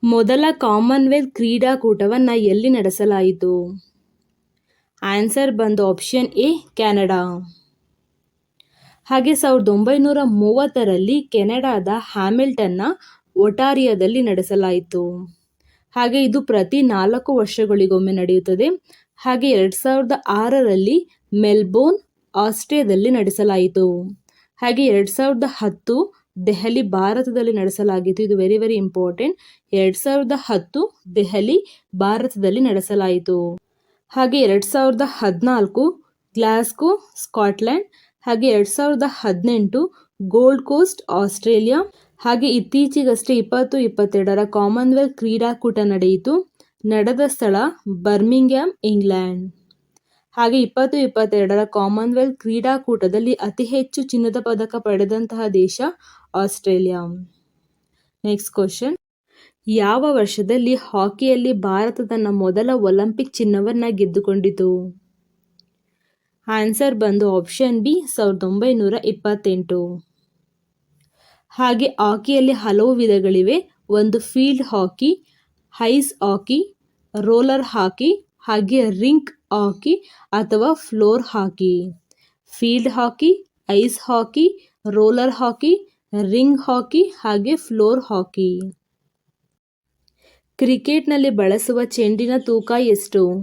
ಮೊದಲ ಕಾಮನ್ವೆಲ್ತ್ ಕ್ರೀಡಾಕೂಟವನ್ನು ಎಲ್ಲಿ ನಡೆಸಲಾಯಿತು? ಆನ್ಸರ್ ಬಂದು ಆಪ್ಷನ್ ಎ ಕೆನಡಾ ಹಾಗೆ ಸಾವಿರದ ಒಂಬೈನೂರ ಮೂವತ್ತರಲ್ಲಿ ಕೆನಡಾದ ಹ್ಯಾಮಿಲ್ಟನ್ನ ಒಟಾರಿಯಾದಲ್ಲಿ ನಡೆಸಲಾಯಿತು. ಹಾಗೆ ಇದು ಪ್ರತಿ ನಾಲ್ಕು ವರ್ಷಗಳಿಗೊಮ್ಮೆ ನಡೆಯುತ್ತದೆ. ಹಾಗೆ ಎರಡು ಸಾವಿರದ ಆರರಲ್ಲಿ ಮೆಲ್ಬೋರ್ನ್ ಆಸ್ಟ್ರೇಲಿಯಾದಲ್ಲಿ ನಡೆಸಲಾಯಿತು. ಹಾಗೆ ಎರಡು ಸಾವಿರದ ಹತ್ತು ದೆಹಲಿ, ಭಾರತದಲ್ಲಿ ನಡೆಸಲಾಗಿತ್ತು. ಇದು ವೆರಿ ವೆರಿ ಇಂಪಾರ್ಟೆಂಟ್ ಎರಡು ಸಾವಿರದ ಹತ್ತು ದೆಹಲಿ, ಭಾರತದಲ್ಲಿ ನಡೆಸಲಾಯಿತು. ಹಾಗೆ ಎರಡು ಸಾವಿರದ ಹದಿನಾಲ್ಕು ಗ್ಲಾಸ್ಗೋ, ಸ್ಕಾಟ್ಲೆಂಡ್. ಹಾಗೆ ಎರಡು ಸಾವಿರದ ಹದಿನೆಂಟು ಗೋಲ್ಡ್ ಕೋಸ್ಟ್, ಆಸ್ಟ್ರೇಲಿಯಾ. ಹಾಗೆ ಇತ್ತೀಚೆಗಷ್ಟೇ ಇಪ್ಪತ್ತು, ಇಪ್ಪತ್ತೆರಡರ ಕಾಮನ್ವೆಲ್ತ್ ಕ್ರೀಡಾಕೂಟ ನಡೆಯಿತು. ನಡೆದ ಸ್ಥಳ ಬರ್ಮಿಂಗ್ಹ್ಯಾಮ್ ಇಂಗ್ಲೆಂಡ್. ಹಾಗೆ ಇಪ್ಪತ್ತು, ಇಪ್ಪತ್ತೆರಡರ ಕಾಮನ್ವೆಲ್ತ್ ಕ್ರೀಡಾಕೂಟದಲ್ಲಿ ಅತಿ ಹೆಚ್ಚು ಚಿನ್ನದ ಪದಕ ಪಡೆದಂತಹ ದೇಶ ಆಸ್ಟ್ರೇಲಿಯಾ. ನೆಕ್ಸ್ಟ್ ಕ್ವಶನ್ ಯಾವ ವರ್ಷದಲ್ಲಿ ಹಾಕಿಯಲ್ಲಿ ಭಾರತ ತನ್ನ ಮೊದಲ ಒಲಿಂಪಿಕ್ ಚಿನ್ನವನ್ನು ಗೆದ್ದುಕೊಂಡಿತು? ಆನ್ಸರ್ ಬಂದು ಆಪ್ಷನ್ ಬಿ ಸಾವಿರದ ಒಂಬೈನೂರ ಇಪ್ಪತ್ತೆಂಟು. ಹಾಗೆ ಹಾಕಿಯಲ್ಲಿ ಹಲವು ವಿಧಗಳಿವೆ. ಒಂದು field hockey ice hockey, roller hockey, ಹಾಗೆ ರಿಂಕ್ ಹಾಕಿ ಅಥವಾ floor hockey. Field hockey, ice hockey, roller hockey, ring hockey, ಹಾಗೆ ಫ್ಲೋರ್ ಹಾಕಿ. ಕ್ರಿಕೆಟ್ನಲ್ಲಿ ಬಳಸುವ ಚೆಂಡಿನ ತೂಕ ಎಷ್ಟು?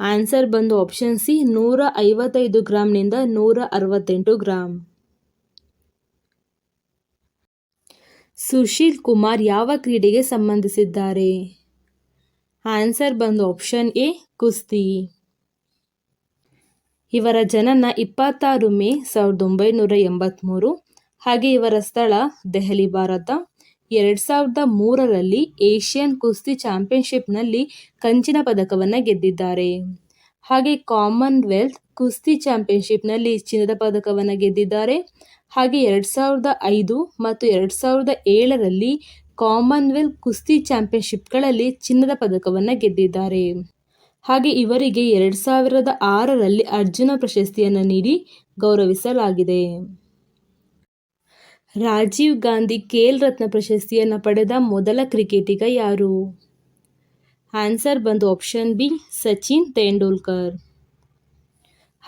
ಆನ್ಸರ್ ಬಂದು ಆಪ್ಷನ್ ಸಿ, ನೂರ ಐವತ್ತೈದು ಗ್ರಾಮ್ನಿಂದ ನೂರ ಅರವತ್ತೆಂಟು ಗ್ರಾಂ. ಸುಶೀಲ್ ಕುಮಾರ್ ಯಾವ ಕ್ರೀಡೆಗೆ ಸಂಬಂಧಿಸಿದ್ದಾರೆ? ಆನ್ಸರ್ ಬಂದು ಆಪ್ಷನ್ ಎ, ಕುಸ್ತಿ. ಇವರ ಜನನ ಇಪ್ಪತ್ತಾರು ಮೇ ಸಾವಿರದ ಒಂಬೈನೂರ ಎಂಬತ್ತ್ಮೂರು ಹಾಗೆ ಇವರ ಸ್ಥಳ ದೆಹಲಿ, ಭಾರತ. ಎರಡು ಸಾವಿರದ ಮೂರರಲ್ಲಿ ಏಷ್ಯನ್ ಕುಸ್ತಿ ಚಾಂಪಿಯನ್ಶಿಪ್ನಲ್ಲಿ ಕಂಚಿನ ಪದಕವನ್ನು ಗೆದ್ದಿದ್ದಾರೆ. ಹಾಗೆ ಕಾಮನ್ವೆಲ್ತ್ ಕುಸ್ತಿ ಚಾಂಪಿಯನ್ಶಿಪ್ನಲ್ಲಿ ಚಿನ್ನದ ಪದಕವನ್ನು ಗೆದ್ದಿದ್ದಾರೆ. ಹಾಗೆ ಎರಡು ಸಾವಿರದ ಐದು ಮತ್ತು ಎರಡು ಸಾವಿರದ ಏಳರಲ್ಲಿ ಕಾಮನ್ವೆಲ್ತ್ ಕುಸ್ತಿ ಚಾಂಪಿಯನ್ಶಿಪ್ಗಳಲ್ಲಿ ಚಿನ್ನದ ಪದಕವನ್ನು ಗೆದ್ದಿದ್ದಾರೆ. ಹಾಗೆ ಇವರಿಗೆ ಎರಡು ಸಾವಿರದ ಆರರಲ್ಲಿ ಅರ್ಜುನ ಪ್ರಶಸ್ತಿಯನ್ನು ನೀಡಿ ಗೌರವಿಸಲಾಗಿದೆ. ರಾಜೀವ್ ಗಾಂಧಿ ಖೇಲ್ ರತ್ನ ಪ್ರಶಸ್ತಿಯನ್ನು ಪಡೆದ ಮೊದಲ ಕ್ರಿಕೆಟಿಗ ಯಾರು? ಆನ್ಸರ್ ಬಂದು ಆಪ್ಷನ್ ಬಿ, ಸಚಿನ್ ತೆಂಡೂಲ್ಕರ್.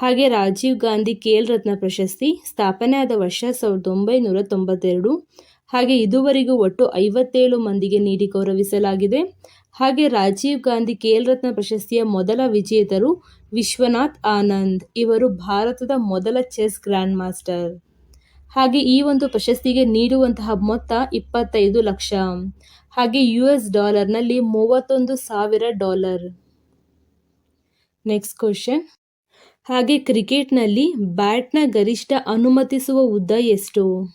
ಹಾಗೆ ರಾಜೀವ್ ಗಾಂಧಿ ಖೇಲ್ ರತ್ನ ಪ್ರಶಸ್ತಿ ಸ್ಥಾಪನೆಯಾದ ವರ್ಷ ಸಾವಿರದ ಒಂಬೈನೂರ ತೊಂಬತ್ತೆರಡು. ಹಾಗೆ ಇದುವರೆಗೂ ಒಟ್ಟು ಐವತ್ತೇಳು ಮಂದಿಗೆ ನೀಡಿ ಗೌರವಿಸಲಾಗಿದೆ. ಹಾಗೆ ರಾಜೀವ್ ಗಾಂಧಿ ಖೇಲ್ ರತ್ನ ಪ್ರಶಸ್ತಿಯ ಮೊದಲ ವಿಜೇತರು ವಿಶ್ವನಾಥ್ ಆನಂದ್. ಇವರು ಭಾರತದ ಮೊದಲ ಚೆಸ್ ಗ್ರ್ಯಾಂಡ್ ಮಾಸ್ಟರ್. ಹಾಗೆ ಈ ಒಂದು ಪ್ರಶಸ್ತಿಗೆ ನೀಡುವಂತಹ ಮೊತ್ತ ಇಪ್ಪತ್ತೈದು ಲಕ್ಷ. ಹಾಗೆ ಯು ಎಸ್ ಡಾಲರ್ನಲ್ಲಿ ಮೂವತ್ತೊಂದು ಸಾವಿರ ಡಾಲರ್. Next question. ಹಾಗೆ ಕ್ರಿಕೆಟ್ನಲ್ಲಿ ಬ್ಯಾಟ್ನ ಗರಿಷ್ಠ ಅನುಮತಿಸುವ ಉದ್ದ ಎಷ್ಟು?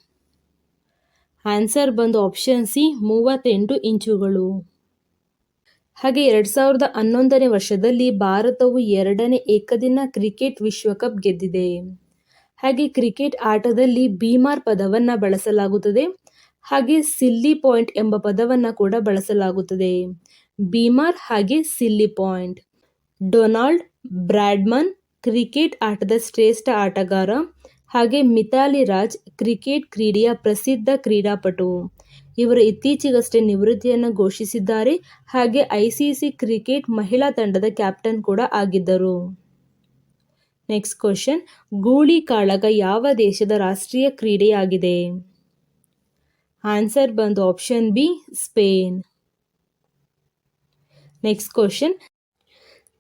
ಆನ್ಸರ್ ಬಂದು ಆಪ್ಷನ್ ಸಿ, ಮೂವತ್ತೆಂಟು ಇಂಚುಗಳು. ಹಾಗೆ ಎರಡು ಸಾವಿರದ ಹನ್ನೊಂದನೇ ವರ್ಷದಲ್ಲಿ ಭಾರತವು ಎರಡನೇ ಏಕದಿನ ಕ್ರಿಕೆಟ್ ವಿಶ್ವಕಪ್ ಗೆದ್ದಿದೆ. ಹಾಗೆ ಕ್ರಿಕೆಟ್ ಆಟದಲ್ಲಿ ಬೀಮಾರ್ ಪದವನ್ನು ಬಳಸಲಾಗುತ್ತದೆ. ಹಾಗೆ ಸಿಲ್ಲಿ ಪಾಯಿಂಟ್ ಎಂಬ ಪದವನ್ನು ಕೂಡ ಬಳಸಲಾಗುತ್ತದೆ. ಬೀಮಾರ್ ಹಾಗೆ silly point. Donald Bradman cricket ಆಟದ ಶ್ರೇಷ್ಠ ಆಟಗಾರ ಹಾಗೆ ಮಿತಾಲಿ ರಾಜ್ ಕ್ರಿಕೆಟ್ ಕ್ರೀಡೆಯ ಪ್ರಸಿದ್ಧ ಕ್ರೀಡಾಪಟು. ಇವರು ಇತ್ತೀಚೆಗಷ್ಟೇ ನಿವೃತ್ತಿಯನ್ನು ಘೋಷಿಸಿದ್ದಾರೆ. ಹಾಗೆ ಐಸಿಸಿ ಕ್ರಿಕೆಟ್ ಮಹಿಳಾ ತಂಡದ ಕ್ಯಾಪ್ಟನ್ ಕೂಡ ಆಗಿದ್ದರು. ನೆಕ್ಸ್ಟ್ ಕ್ವಶನ್, ಗೂಳಿ ಕಾಳಗ ಯಾವ ದೇಶದ ರಾಷ್ಟ್ರೀಯ ಕ್ರೀಡೆಯಾಗಿದೆ? ಆನ್ಸರ್ ಬಂದು option B, Spain. Next question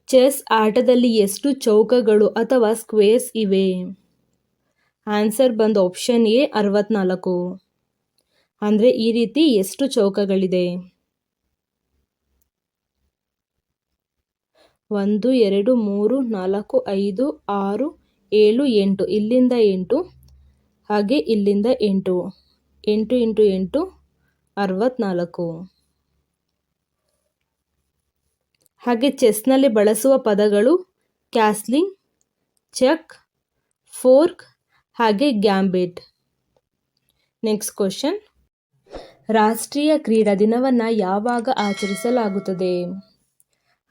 chess ಆಟದಲ್ಲಿ ಎಷ್ಟು ಚೌಕಗಳು ಅಥವಾ ಸ್ಕ್ವೇರ್ಸ್ ಇವೆ? ಆನ್ಸರ್ ಬಂದು ಆಪ್ಷನ್ ಎ, ಅರವತ್ನಾಲ್ಕು. ಅಂದರೆ ಈ ರೀತಿ ಎಷ್ಟು ಚೌಕಗಳಿದೆ? ಒಂದು, ಎರಡು, ಮೂರು, ನಾಲ್ಕು, ಐದು, ಆರು, ಏಳು, ಎಂಟು. ಇಲ್ಲಿಂದ ಎಂಟು, ಹಾಗೆ ಇಲ್ಲಿಂದ ಎಂಟು. ಎಂಟು ಇಂಟು ಎಂಟು, ಅರವತ್ನಾಲ್ಕು. ಹಾಗೆ ಚೆಸ್ನಲ್ಲಿ ಬಳಸುವ ಪದಗಳು ಕ್ಯಾಸ್ಲಿಂಗ್, ಚೆಕ್, ಫೋರ್ಕ್ ಹಾಗೆ ಗ್ಯಾಂಬಿಟ್. Next question. ರಾಷ್ಟ್ರೀಯ ಕ್ರೀಡಾ ದಿನವನ್ನು ಯಾವಾಗ ಆಚರಿಸಲಾಗುತ್ತದೆ?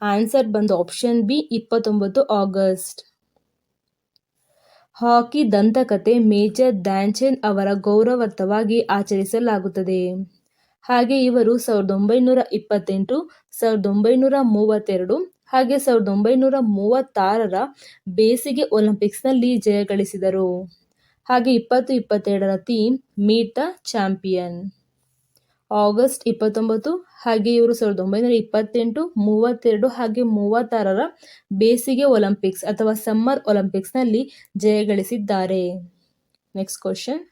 ಆನ್ಸರ್ ಬಂದು ಆಪ್ಷನ್ ಬಿ, ಇಪ್ಪತ್ತೊಂಬತ್ತು ಆಗಸ್ಟ್. ಹಾಕಿ ದಂತಕತೆ ಮೇಜರ್ ಧ್ಯಾನ್ಚಂದ್ ಅವರ ಗೌರವಾರ್ಥವಾಗಿ ಆಚರಿಸಲಾಗುತ್ತದೆ. ಹಾಗೆ ಇವರು ಸಾವಿರದ ಒಂಬೈನೂರ ಇಪ್ಪತ್ತೆಂಟು, ಸಾವಿರದ ಒಂಬೈನೂರ ಮೂವತ್ತೆರಡು ಹಾಗೆ ಸಾವಿರದ ಒಂಬೈನೂರ ಮೂವತ್ತಾರರ ಬೇಸಿಗೆ ಒಲಿಂಪಿಕ್ಸ್ನಲ್ಲಿ ಜಯಗಳಿಸಿದರು ಹಾಗೆ ಇಪ್ಪತ್ತು ಇಪ್ಪತ್ತೆರಡರ theme meet the champion. August ಇಪ್ಪತ್ತೊಂಬತ್ತು ಹಾಗೆ ಇವರು ಸಾವಿರದ ಒಂಬೈನೂರ ಇಪ್ಪತ್ತೆಂಟು, ಮೂವತ್ತೆರಡು ಹಾಗೆ ಮೂವತ್ತಾರರ ಬೇಸಿಗೆ ಒಲಿಂಪಿಕ್ಸ್ ಅಥವಾ ಸಮ್ಮರ್ ಒಲಿಂಪಿಕ್ಸ್ನಲ್ಲಿ ಜಯಗಳಿಸಿದ್ದಾರೆ ನೆಕ್ಸ್ಟ್ ಕ್ವಶನ್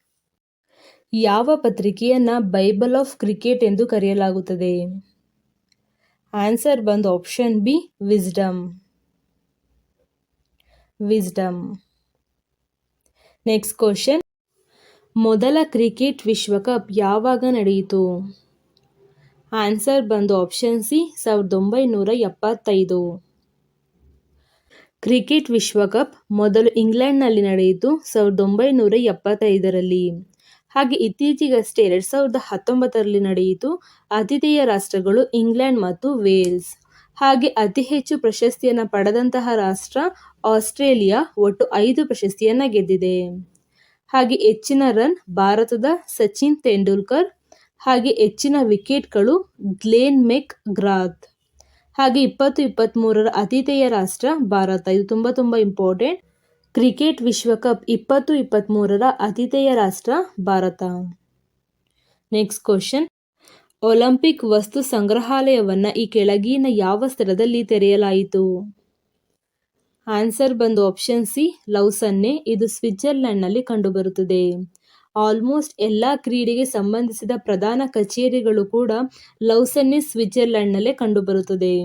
ಯಾವ ಪತ್ರಿಕೆಯನ್ನು ಬೈಬಲ್ ಆಫ್ ಕ್ರಿಕೆಟ್ ಎಂದು ಕರೆಯಲಾಗುತ್ತದೆ? ಆನ್ಸರ್ ಬಂದು option B, wisdom. Wisdom. Next question. ಮೊದಲ ಕ್ರಿಕೆಟ್ ವಿಶ್ವಕಪ್ ಯಾವಾಗ ನಡೆಯಿತು? ಆನ್ಸರ್ ಬಂದು ಆಪ್ಷನ್ ಸಿ, ಸಾವಿರದ ಒಂಬೈನೂರ ಎಪ್ಪತ್ತೈದು. ಕ್ರಿಕೆಟ್ ವಿಶ್ವಕಪ್ ಮೊದಲು ಇಂಗ್ಲೆಂಡ್ನಲ್ಲಿ ನಡೆಯಿತು, ಸಾವಿರದ ಒಂಬೈನೂರ ಎಪ್ಪತ್ತೈದರಲ್ಲಿ. ಹಾಗೆ ಇತ್ತೀಚೆಗಷ್ಟೇ ಎರಡು ಸಾವಿರದ ಹತ್ತೊಂಬತ್ತರಲ್ಲಿ ನಡೆಯಿತು ಆತಿಥೇಯ ರಾಷ್ಟ್ರಗಳು ಇಂಗ್ಲೆಂಡ್ ಮತ್ತು ವೇಲ್ಸ್. ಹಾಗೆ ಅತಿ ಹೆಚ್ಚು ಪ್ರಶಸ್ತಿಯನ್ನು ಪಡೆದಂತಹ ರಾಷ್ಟ್ರ ಆಸ್ಟ್ರೇಲಿಯಾ ಒಟ್ಟು ಐದು ಪ್ರಶಸ್ತಿಯನ್ನು ಗೆದ್ದಿದೆ. ಹಾಗೆ ಹೆಚ್ಚಿನ ರನ್ ಭಾರತದ ಸಚಿನ್ ತೆಂಡೂಲ್ಕರ್, ಹಾಗೆ ಹೆಚ್ಚಿನ ವಿಕೆಟ್ಗಳು ಗ್ಲೇನ್ ಮೆಕ್ ಗ್ರಾತ್ ಹಾಗೆ ಇಪ್ಪತ್ತು ಇಪ್ಪತ್ತ್ಮೂರರ ಆತಿಥೇಯ ರಾಷ್ಟ್ರ ಭಾರತ. ಇದು ತುಂಬ ತುಂಬ ಇಂಪಾರ್ಟೆಂಟ್ ಕ್ರಿಕೆಟ್ ವಿಶ್ವಕಪ್ ಇಪ್ಪತ್ತು ಇಪ್ಪತ್ತ್ಮೂರರ ಆತಿಥೇಯ ರಾಷ್ಟ್ರ ಭಾರತ. ನೆಕ್ಸ್ಟ್ ಕ್ವಶನ್ ಒಲಿಂಪಿಕ್ ವಸ್ತು ಸಂಗ್ರಹಾಲಯವನ್ನು ಈ ಕೆಳಗಿನ ಯಾವ ಸ್ಥಳದಲ್ಲಿ ತೆರೆಯಲಾಯಿತು? ಆನ್ಸರ್ ಬಂದು ಆಪ್ಷನ್ ಸಿ ಲೌಸನ್ನೆ ಇದು ಸ್ವಿಟ್ಜರ್ಲೆಂಡ್ನಲ್ಲಿ ಕಂಡುಬರುತ್ತದೆ. ಆಲ್ಮೋಸ್ಟ್ ಎಲ್ಲ ಕ್ರೀಡೆಗೆ ಸಂಬಂಧಿಸಿದ ಪ್ರಧಾನ ಕಚೇರಿಗಳು ಕೂಡ ಲೌಸನ್ನೆ ಸ್ವಿಟ್ಜರ್ಲೆಂಡ್ನಲ್ಲೇ ಕಂಡುಬರುತ್ತದೆ.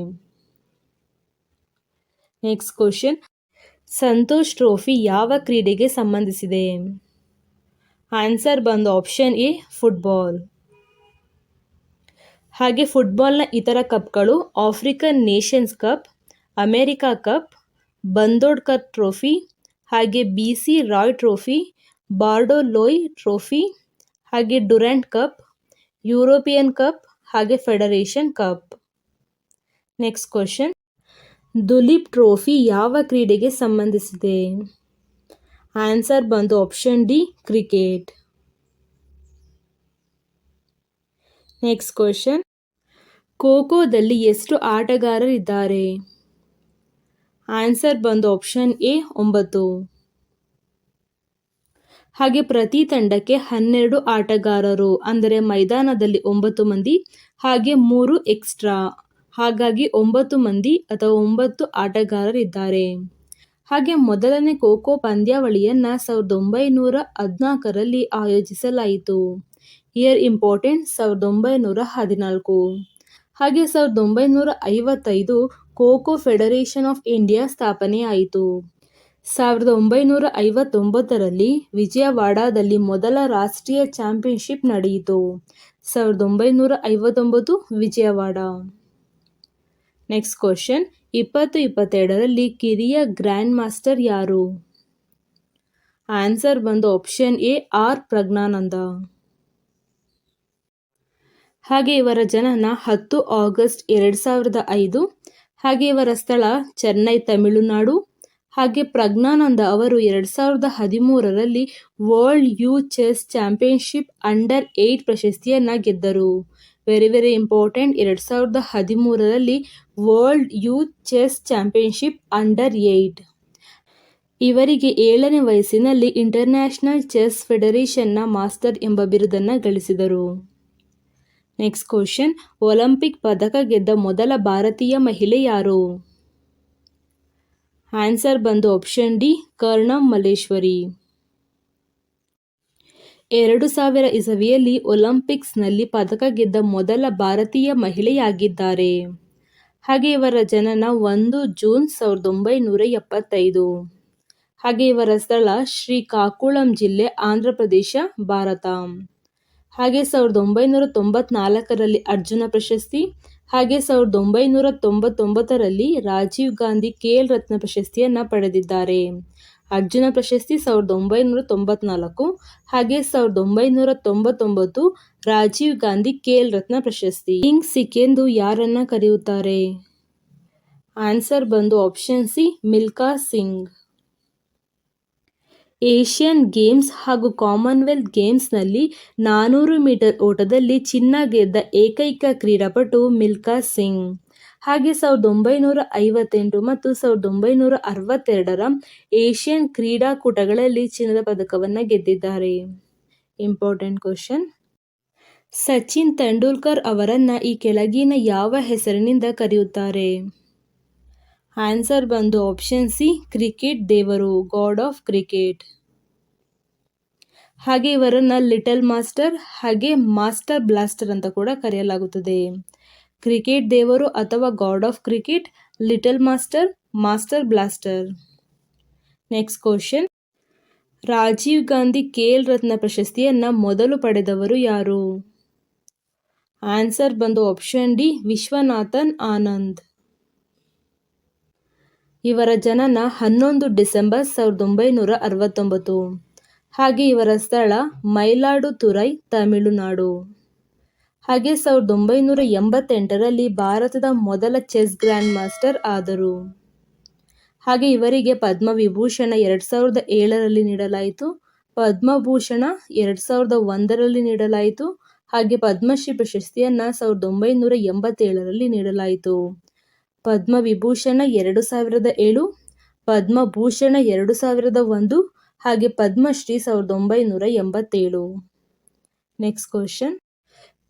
ನೆಕ್ಸ್ಟ್ ಕ್ವಶನ್ ಸಂತೋಷ್ ಟ್ರೋಫಿ ಯಾವ ಕ್ರೀಡೆಗೆ ಸಂಬಂಧಿಸಿದೆ? ಆನ್ಸರ್ ಬಂದು ಆಪ್ಷನ್ ಎ, ಫುಟ್ಬಾಲ್. ಹಾಗೆ ಫುಟ್ಬಾಲ್ನ ಇತರ ಕಪ್ಗಳು African nations cup, America cup, Bandodkar trophy, ಹಾಗೆ B C Roy trophy, Bordoloi trophy, ಹಾಗೆ ಡುರೆಂಟ್ ಕಪ್, ಯುರೋಪಿಯನ್ ಕಪ್, ಹಾಗೆ federation cup. Next question. Duleep trophy ಯಾವ ಕ್ರೀಡೆಗೆ ಸಂಬಂಧಿಸಿದೆ? ಆನ್ಸರ್ ಬಂದು option D, cricket. Next question. ಖೋಖೋದಲ್ಲಿ ಎಷ್ಟು ಆಟಗಾರರಿದ್ದಾರೆ? ಆನ್ಸರ್ ಬಂದು ಆಪ್ಷನ್ ಎ, ಒಂಬತ್ತು. ಹಾಗೆ ಪ್ರತಿ ತಂಡಕ್ಕೆ ಹನ್ನೆರಡು ಆಟಗಾರರು, ಅಂದರೆ ಮೈದಾನದಲ್ಲಿ ಒಂಬತ್ತು ಮಂದಿ, ಹಾಗೆ ಮೂರು ಎಕ್ಸ್ಟ್ರಾ. ಹಾಗಾಗಿ ಒಂಬತ್ತು ಮಂದಿ ಅಥವಾ ಒಂಬತ್ತು ಆಟಗಾರರಿದ್ದಾರೆ. ಹಾಗೆ ಮೊದಲನೇ ಖೋಖೋ ಪಂದ್ಯಾವಳಿಯನ್ನು ಸಾವಿರದ ಒಂಬೈನೂರ ಹದಿನಾಲ್ಕರಲ್ಲಿ ಆಯೋಜಿಸಲಾಯಿತು. ಇಯರ್ ಇಂಪಾರ್ಟೆಂಟ್ ಸಾವಿರದ ಒಂಬೈನೂರ ಹದಿನಾಲ್ಕು. ಹಾಗೆ ಸಾವಿರದ ಒಂಬೈನೂರ ಐವತ್ತೈದು ಖೋಖೋ ಫೆಡರೇಷನ್ ಆಫ್ ಇಂಡಿಯಾ ಸ್ಥಾಪನೆಯಾಯಿತು. ಸಾವಿರದ ಒಂಬೈನೂರ ಐವತ್ತೊಂಬತ್ತರಲ್ಲಿ ವಿಜಯವಾಡಾದಲ್ಲಿ ಮೊದಲ ರಾಷ್ಟ್ರೀಯ ಚಾಂಪಿಯನ್ಶಿಪ್ ನಡೆಯಿತು. ಸಾವಿರದ ಒಂಬೈನೂರ ಐವತ್ತೊಂಬತ್ತು ವಿಜಯವಾಡ. ನೆಕ್ಸ್ಟ್ ಕ್ವಶನ್ ಇಪ್ಪತ್ತು ಇಪ್ಪತ್ತೆರಡರಲ್ಲಿ ಕಿರಿಯ ಗ್ರ್ಯಾಂಡ್ ಮಾಸ್ಟರ್ ಯಾರು? ಆನ್ಸರ್ ಬಂದು ಆಪ್ಷನ್ ಎ ಆರ್ ಪ್ರಜ್ಞಾನಂದ. ಹಾಗೆ ಇವರ ಜನನ ಹತ್ತು ಆಗಸ್ಟ್ ಎರಡು ಸಾವಿರದ ಐದು. ಹಾಗೆ ಇವರ ಸ್ಥಳ ಚೆನ್ನೈ, ತಮಿಳುನಾಡು. ಹಾಗೆ ಪ್ರಜ್ಞಾನಂದ ಅವರು ಎರಡು ಸಾವಿರದ ಹದಿಮೂರರಲ್ಲಿ world youth chess championship under eight ಪ್ರಶಸ್ತಿಯನ್ನು ಗೆದ್ದರು. ವೆರಿ ವೆರಿ ಇಂಪಾರ್ಟೆಂಟ್ ಎರಡು ಸಾವಿರದ ಹದಿಮೂರರಲ್ಲಿ world youth chess championship under eight ಇವರಿಗೆ ಏಳನೇ ವಯಸ್ಸಿನಲ್ಲಿ ಇಂಟರ್ನ್ಯಾಷನಲ್ ಚೆಸ್ ಫೆಡರೇಷನ್ನ ಮಾಸ್ಟರ್ ಎಂಬ ಬಿರುದನ್ನು ಗಳಿಸಿದರು. ನೆಕ್ಸ್ಟ್ ಕ್ವಶನ್ ಒಲಿಂಪಿಕ್ ಪದಕ ಗೆದ್ದ ಮೊದಲ ಭಾರತೀಯ ಮಹಿಳೆ ಯಾರು? ಆನ್ಸರ್ ಬಂದು ಆಪ್ಷನ್ ಡಿ ಕರ್ಣಂ ಮಲ್ಲೇಶ್ವರಿ ಎರಡು ಸಾವಿರ ಇಸವಿಯಲ್ಲಿ ಒಲಿಂಪಿಕ್ಸ್ನಲ್ಲಿ ಪದಕ ಗೆದ್ದ ಮೊದಲ ಭಾರತೀಯ ಮಹಿಳೆಯಾಗಿದ್ದಾರೆ. ಹಾಗೆ ಇವರ ಜನನ ಒಂದು ಜೂನ್ ಸಾವಿರದ ಒಂಬೈನೂರ ಎಪ್ಪತ್ತೈದು. ಹಾಗೆ ಇವರ ಸ್ಥಳ ಶ್ರೀಕಾಕುಳಂ ಜಿಲ್ಲೆ, ಆಂಧ್ರ ಪ್ರದೇಶ, ಭಾರತ. ಹಾಗೆ ಸಾವಿರದ ಒಂಬೈನೂರ ತೊಂಬತ್ನಾಲ್ಕರಲ್ಲಿ ಅರ್ಜುನ ಪ್ರಶಸ್ತಿ, ಹಾಗೆ ಸಾವಿರದ ಒಂಬೈನೂರ ತೊಂಬತ್ತೊಂಬತ್ತರಲ್ಲಿ ರಾಜೀವ್ ಗಾಂಧಿ ಖೇಲ್ ರತ್ನ ಪ್ರಶಸ್ತಿಯನ್ನು ಪಡೆದಿದ್ದಾರೆ. ಅರ್ಜುನ ಪ್ರಶಸ್ತಿ ಸಾವಿರದ ಒಂಬೈನೂರ ತೊಂಬತ್ನಾಲ್ಕು ಹಾಗೆ ಸಾವಿರದ ಒಂಬೈನೂರ ತೊಂಬತ್ತೊಂಬತ್ತು ರಾಜೀವ್ ಗಾಂಧಿ ಖೇಲ್ ರತ್ನ ಪ್ರಶಸ್ತಿ. ಕಿಂಗ್ ಸಿಕ್ ಎಂದು ಯಾರನ್ನ ಕರೆಯುತ್ತಾರೆ? ಆನ್ಸರ್ ಬಂದು option C, Milkha Singh. Asian games ಹಾಗೂ ಕಾಮನ್ವೆಲ್ತ್ ಗೇಮ್ಸ್ನಲ್ಲಿ ನಾನೂರು ಮೀಟರ್ ಓಟದಲ್ಲಿ ಚಿನ್ನ ಗೆದ್ದ ಏಕೈಕ ಕ್ರೀಡಾಪಟು ಮಿಲ್ಕಾ ಸಿಂಗ್. ಹಾಗೆ ಸಾವಿರದ ಒಂಬೈನೂರ ಐವತ್ತೆಂಟು ಮತ್ತು ಸಾವಿರದ ಒಂಬೈನೂರ ಅರವತ್ತೆರಡರ ಏಷ್ಯನ್ ಕ್ರೀಡಾಕೂಟಗಳಲ್ಲಿ ಚಿನ್ನದ ಪದಕವನ್ನು ಗೆದ್ದಿದ್ದಾರೆ. Important question. ಸಚಿನ್ ತೆಂಡೂಲ್ಕರ್ ಅವರನ್ನು ಈ ಕೆಳಗಿನ ಯಾವ ಹೆಸರಿನಿಂದ ಕರೆಯುತ್ತಾರೆ? ಆನ್ಸರ್ ಬಂದು ಆಪ್ಷನ್ ಸಿ, ಕ್ರಿಕೆಟ್ ದೇವರು, ಗಾಡ್ ಆಫ್ ಕ್ರಿಕೆಟ್. ಹಾಗೆ ಇವರನ್ನು ಲಿಟಲ್ ಮಾಸ್ಟರ್ ಹಾಗೆ ಮಾಸ್ಟರ್ ಬ್ಲಾಸ್ಟರ್ ಅಂತ ಕೂಡ ಕರೆಯಲಾಗುತ್ತದೆ. ಕ್ರಿಕೆಟ್ ದೇವರು ಅಥವಾ god of cricket, little master master blaster. Next question. Rajiv Gandhi Khel Ratna ಪ್ರಶಸ್ತಿಯನ್ನು ಮೊದಲು ಪಡೆದವರು ಯಾರು? ಆನ್ಸರ್ ಬಂದು ಆಪ್ಷನ್ ಡಿ, ವಿಶ್ವನಾಥನ್ ಆನಂದ್. ಇವರ ಜನನ ಹನ್ನೊಂದು ಡಿಸೆಂಬರ್ ಸಾವಿರದ ಒಂಬೈನೂರ ಅರವತ್ತೊಂಬತ್ತು. ಹಾಗೆ ಇವರ ಸ್ಥಳ ಮೈಲಾಡುತುರೈ, ತಮಿಳುನಾಡು. ಹಾಗೆ ಸಾವಿರದ ಒಂಬೈನೂರ ಎಂಬತ್ತೆಂಟರಲ್ಲಿ ಭಾರತದ ಮೊದಲ ಚೆಸ್ ಗ್ರ್ಯಾಂಡ್ ಮಾಸ್ಟರ್ ಆದರು. ಹಾಗೆ ಇವರಿಗೆ ಪದ್ಮವಿಭೂಷಣ ಎರಡು ಸಾವಿರದ ಏಳರಲ್ಲಿ ನೀಡಲಾಯಿತು. ಪದ್ಮಭೂಷಣ ಎರಡು ಸಾವಿರದ ಒಂದರಲ್ಲಿ ನೀಡಲಾಯಿತು. ಹಾಗೆ ಪದ್ಮಶ್ರೀ ಪ್ರಶಸ್ತಿಯನ್ನು ಸಾವಿರದ ಒಂಬೈನೂರ ಎಂಬತ್ತೇಳರಲ್ಲಿ ನೀಡಲಾಯಿತು. ಪದ್ಮವಿಭೂಷಣ ಎರಡು ಸಾವಿರದ ಏಳು, ಪದ್ಮಭೂಷಣ ಎರಡು ಸಾವಿರದ ಒಂದು, ಹಾಗೆ ಪದ್ಮಶ್ರೀ ಸಾವಿರದ ಒಂಬೈನೂರ ಎಂಬತ್ತೇಳು. Next question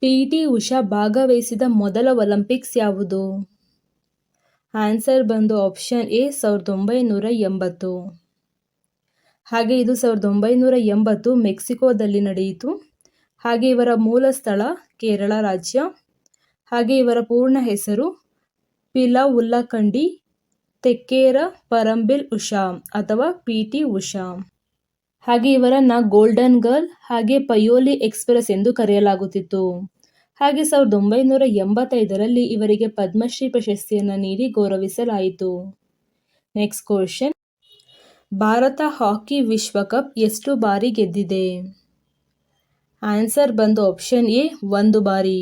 P T Usha ಭಾಗವಹಿಸಿದ ಮೊದಲ ಒಲಿಂಪಿಕ್ಸ್ ಯಾವುದು? ಆನ್ಸರ್ ಬಂದು ಆಪ್ಷನ್ ಎ, ಸಾವಿರದ ಒಂಬೈನೂರ ಎಂಬತ್ತು. ಹಾಗೆ ಇದು ಸಾವಿರದ ಒಂಬೈನೂರ ಎಂಬತ್ತು ಮೆಕ್ಸಿಕೋದಲ್ಲಿ ನಡೆಯಿತು. ಹಾಗೆ ಇವರ ಮೂಲ ಸ್ಥಳ ಕೇರಳ ರಾಜ್ಯ. ಹಾಗೆ ಇವರ ಪೂರ್ಣ ಹೆಸರು ಪಿಲಾ ಉಲ್ಲಾಖಂಡಿ ತೆಕ್ಕೇರ, ಪರಂಬಿಲ್ ಉಷಾ ಅಥವಾ ಪಿ ಟಿ ಉಷಾ. ಹಾಗೆ ಇವರನ್ನ ಗೋಲ್ಡನ್ ಗರ್ಲ್ ಹಾಗೆ ಪಯೋಲಿ ಎಕ್ಸ್ಪ್ರೆಸ್ ಎಂದು ಕರೆಯಲಾಗುತ್ತಿತ್ತು. ಹಾಗೆ ಸಾವಿರದ ಒಂಬೈನೂರ ಎಂಬತ್ತೈದರಲ್ಲಿ ಇವರಿಗೆ ಪದ್ಮಶ್ರೀ ಪ್ರಶಸ್ತಿಯನ್ನು ನೀಡಿ ಗೌರವಿಸಲಾಯಿತು. ನೆಕ್ಸ್ಟ್ ಕ್ವಶನ್ ಭಾರತ ಹಾಕಿ ವಿಶ್ವಕಪ್ ಎಷ್ಟು ಬಾರಿ ಗೆದ್ದಿದೆ? ಆನ್ಸರ್ ಬಂದು ಆಪ್ಷನ್ ಎ, ಒಂದು ಬಾರಿ.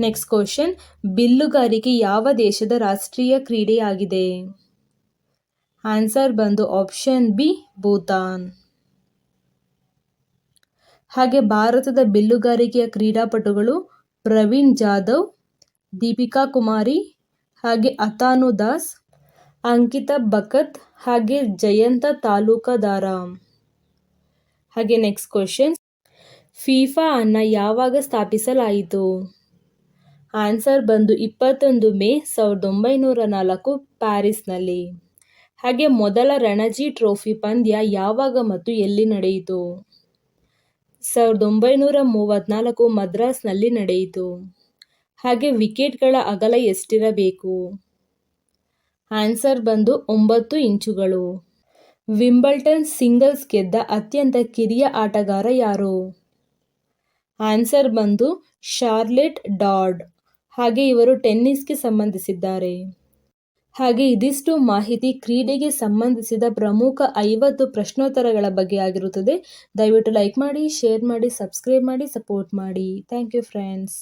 ನೆಕ್ಸ್ಟ್ ಕ್ವಶನ್ ಬಿಲ್ಲುಗಾರಿಕೆ ಯಾವ ದೇಶದ ರಾಷ್ಟ್ರೀಯ ಕ್ರೀಡೆಯಾಗಿದೆ? ಆನ್ಸರ್ ಬಂದು ಆಪ್ಷನ್ ಬಿ, ಭೂತಾನ್. ಹಾಗೆ ಭಾರತದ ಬಿಲ್ಲುಗಾರಿಕೆಯ ಕ್ರೀಡಾಪಟುಗಳು ಪ್ರವೀಣ್ ಜಾಧವ್, ದೀಪಿಕಾ ಕುಮಾರಿ ಹಾಗೆ ಅತಾನು ದಾಸ್, ಅಂಕಿತಾ ಬಕತ್ ಹಾಗೆ ಜಯಂತ ತಾಲೂಕದಾರ. ಹಾಗೆ ನೆಕ್ಸ್ಟ್ ಕ್ವಶನ್ ಫೀಫಾ ಅನ್ನ ಯಾವಾಗ ಸ್ಥಾಪಿಸಲಾಯಿತು? ಆನ್ಸರ್ ಬಂದು ಇಪ್ಪತ್ತೊಂದು ಮೇ ಸಾವಿರದ ಒಂಬೈನೂರ ನಾಲ್ಕು ಪ್ಯಾರಿಸ್ನಲ್ಲಿ ಹಾಗೆ ಮೊದಲ ರಣಜಿ ಟ್ರೋಫಿ ಪಂದ್ಯ ಯಾವಾಗ ಮತ್ತು ಎಲ್ಲಿ ನಡೆಯಿತು? ಸಾವಿರದ ಒಂಬೈನೂರ ಮೂವತ್ತ್ನಾಲ್ಕು ಮದ್ರಾಸ್ನಲ್ಲಿ ನಡೆಯಿತು. ಹಾಗೆ ವಿಕೆಟ್ಗಳ ಅಗಲ ಎಷ್ಟಿರಬೇಕು? ಆನ್ಸರ್ ಬಂದು ಒಂಬತ್ತು ಇಂಚುಗಳು. ವಿಂಬಲ್ಟನ್ ಸಿಂಗಲ್ಸ್ ಗೆದ್ದ ಅತ್ಯಂತ ಕಿರಿಯ ಆಟಗಾರ ಯಾರು? ಆನ್ಸರ್ ಬಂದು ಶಾರ್ಲೆಟ್ ಡಾಡ್. ಹಾಗೆ ಇವರು ಟೆನ್ನಿಸ್ಗೆ ಸಂಬಂಧಿಸಿದ್ದಾರೆ. ಹಾಗೆ ಇದಿಷ್ಟು ಮಾಹಿತಿ ಕ್ರೀಡೆಗೆ ಸಂಬಂಧಿಸಿದ ಪ್ರಮುಖ ಐವತ್ತು ಪ್ರಶ್ನೋತ್ತರಗಳ ಬಗ್ಗೆ ಆಗಿರುತ್ತದೆ. ದಯವಿಟ್ಟು ಲೈಕ್ ಮಾಡಿ, ಶೇರ್ ಮಾಡಿ, ಸಬ್ಸ್ಕ್ರೈಬ್ ಮಾಡಿ, ಸಪೋರ್ಟ್ ಮಾಡಿ. Thank you friends.